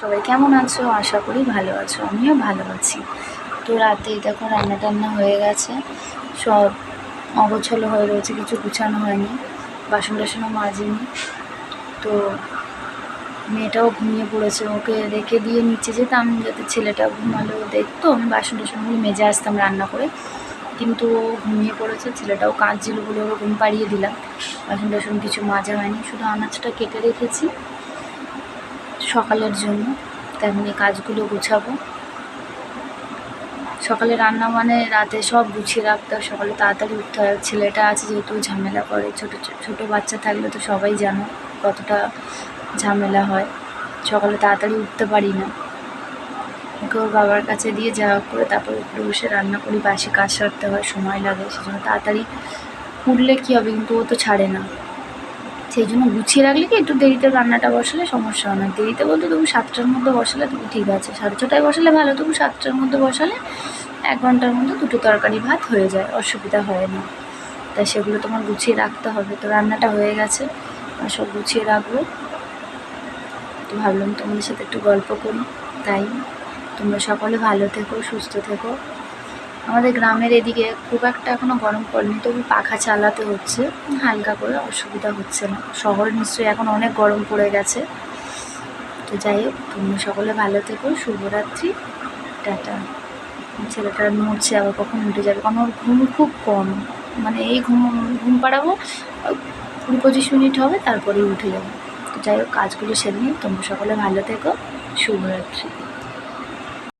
সবাই কেমন আছো? আশা করি ভালো আছো। আমিও ভালো আছি। তো রাতেই দেখো রান্না টান্না হয়ে গেছে। সব অগোছলো হয়ে রয়েছে, কিছু গুছানো হয়নি। বাসন টাসনও মাজিনি। তো মেয়েটাও ঘুমিয়ে পড়েছে। ওকে রেখে দিয়ে নিচে যেতাম যাতে ছেলেটা ঘুমালো। দেখতো আমি বাসন টাসনগুলো মেজে আসতাম রান্না করে। কিন্তু ও ঘুমিয়ে পড়েছে, ছেলেটাও কাঁদছিল বলে ওরকম পাড়িয়ে দিলাম। বাসন টাসন কিছু মাজা হয়নি। শুধু আনাজটা কেটে রেখেছি। সকালের জন্য। তেমনি কাজগুলো গুছাবো। সকালে রান্না মানে রাতে সব গুছিয়ে রাখতে হয়। সকালে তাড়াতাড়ি উঠতে হয়। ছেলেটা আছে যেহেতু ঝামেলা করে। ছোটো ছোটো বাচ্চা থাকলে তো সবাই জানো কতটা ঝামেলা হয়। সকালে তাড়াতাড়ি উঠতে পারি না। ওকে ওর বাবার কাছে দিয়ে যাওয়া করে তারপর উপরে বসে রান্না করি। বাসি কাজ সারতে হয়, সময় লাগে। সেজন্য তাড়াতাড়ি উঠলে কী হবে? কিন্তু ও তো ছাড়ে না। সেই জন্য গুছিয়ে রাখলে কি একটু দেরিতে রান্নাটা বসালে সমস্যা হয় না? দেরিতে বলতে তবু সাতটার মধ্যে বসালে তবু ঠিক আছে। সাড়ে ছটায় বসালে ভালো, তবু সাতটার মধ্যে বসালে এক ঘণ্টার মধ্যে দুটো তরকারি ভাত হয়ে যায়, অসুবিধা হয় না। তাই সেগুলো তোমার গুছিয়ে রাখতে হবে। তো রান্নাটা হয়ে গেছে, আর সব গুছিয়ে রাখব। তো ভাবলাম তোমাদের সাথে একটু গল্প করি। তাই তোমরা সকলে ভালো থেকো, সুস্থ থেকো। আমাদের গ্রামের এদিকে খুব একটা এখনও গরম পড়েনি, তবু পাখা চালাতে হচ্ছে, হালকা করে, অসুবিধা হচ্ছে না। শহরে নিশ্চয়ই এখন অনেক গরম পড়ে গেছে। তো যাই হোক, তোমরা সকলে ভালো থেকো, শুভরাত্রি, টাটা। ছেলেটা নড়ছে, আবার কখন উঠে যাবে? কারণ ওর ঘুম খুব কম। মানে এই ঘুম ঘুম পাড়াবো, কুড়ি পঁচিশ মিনিট হবে, তারপরেই উঠে যাবে। তো যাই হোক, কাজগুলো সেরে নিই তোমরা সকলে ভালো থেকো, শুভরাত্রি।